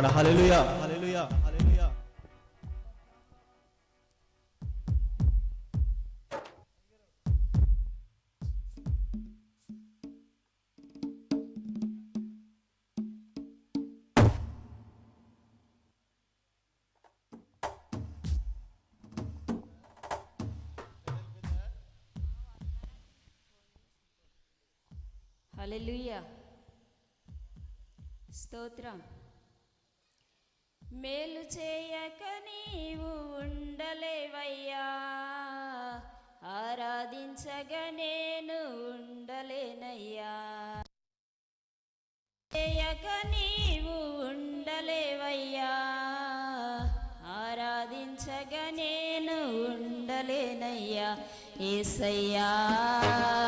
ఉన్నాడు. హలెలుయా స్తోత్రం. మేలు చేయక నీవు ఉండలేవయ్యా. ఆరాధించగ నేను ఉండలేనయ్యా. చేయక నీవు ఉండలేవయ్యా. ఆరాధించగ నేను ఉండలేనయ్యా. ఏసయ్యా ఏసయ్యా.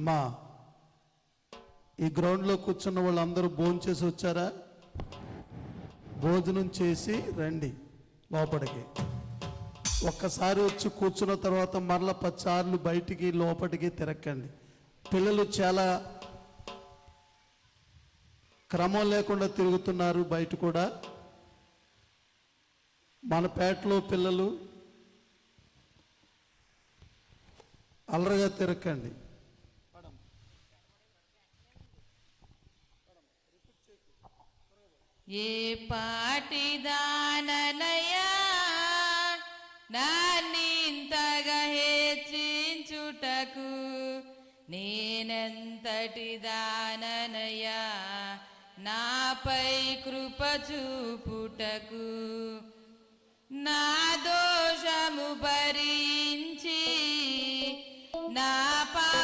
అమ్మా ఈ గ్రౌండ్లో కూర్చున్న వాళ్ళందరూ భోజనం చేసి వచ్చారా? భోజనం చేసి రండి లోపలికి. ఒక్కసారి వచ్చి కూర్చున్న తర్వాత మరల పచ్చార్లు బయటికి లోపలికి తిరక్కండి. పిల్లలు చాలా క్రమం లేకుండా తిరుగుతున్నారు బయట కూడా. మన పేటలో పిల్లలు అలరగా తిరక్కండి. ఏ ಪಾಟಿದಾನನಯ ನಾನಿಂತಗ నేనంతటి నేనంతటిదాననయ నాపై కృప చూపుటకు నా దోషము భరించి నా పా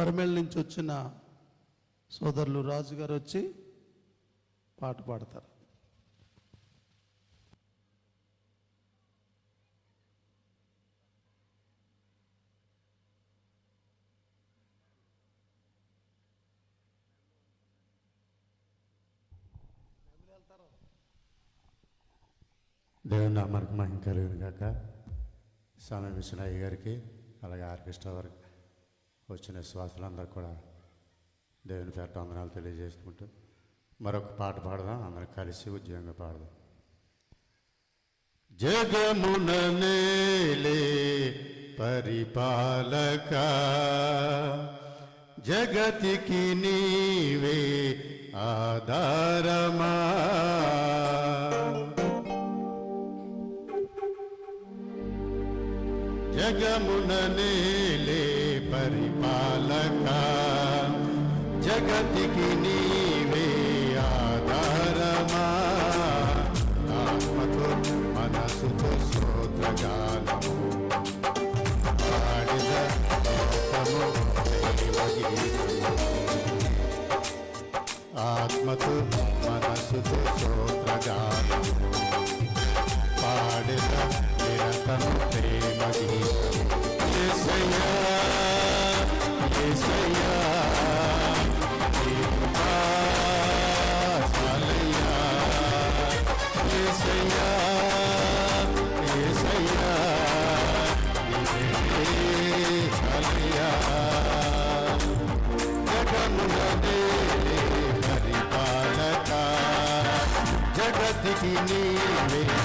పరమేళ్ళ నుంచి వచ్చిన సోదరులు రాజు గారు వచ్చి పాట పాడతారు. దేవుని నామానికి మహిం కలిగిన కాక స్వామి విశ్వనాయ్య గారికి అలాగే ఆర్కెస్ట్రా వారికి వచ్చిన శ్వాసలందరూ కూడా దేవుని పేట వందనాలు తెలియజేసుకుంటూ మరొక పాట పాడదాం అందరం కలిసి ఉద్యోగంగా పాడదాం. జగమున నేలే పరిపాలక జగతికి నీవే ఆధారమా? జగమున నేలే జగతికి నీవే ఆధారమా ఆత్మతో మనసుతో శ్రోత్రగానము పాడిద గీతము దైవగీతము. ఆత్మతో మనసుతో శ్రోత్రగానము పాడిన నిరతం జగతికి నీవే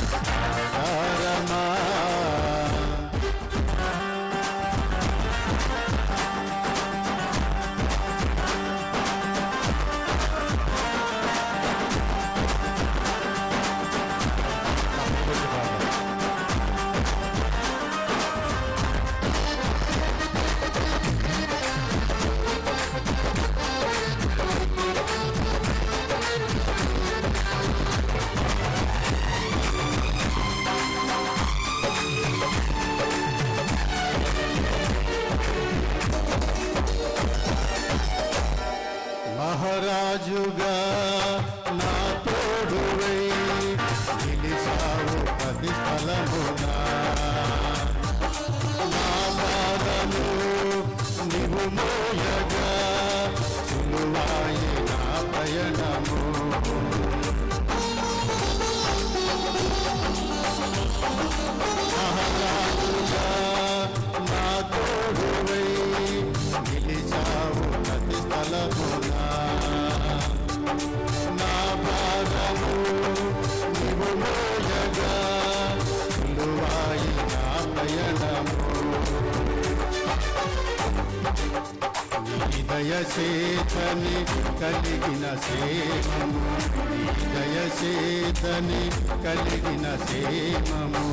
దయచేతని కలిగిన సేమము నీ దయచేతని కలిగిన సేమము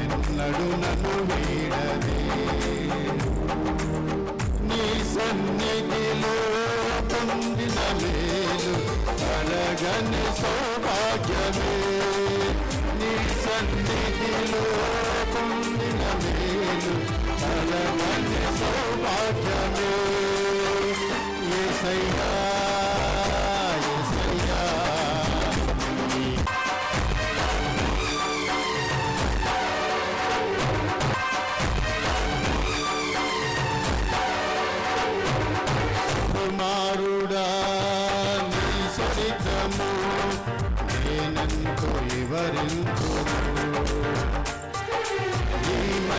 ఎన్నడు నన్ను వీడదే నీ సన్నిధిలో పొందిన మేలు అడగని సౌభాగ్యమే. నీ సన్నిధిలో పొందిన మేలు అడగని సౌభాగ్యమే. యేసయ్యా యేసయ్యా కుమారుడా నీ చరిత్రము నేనంతో వివరించును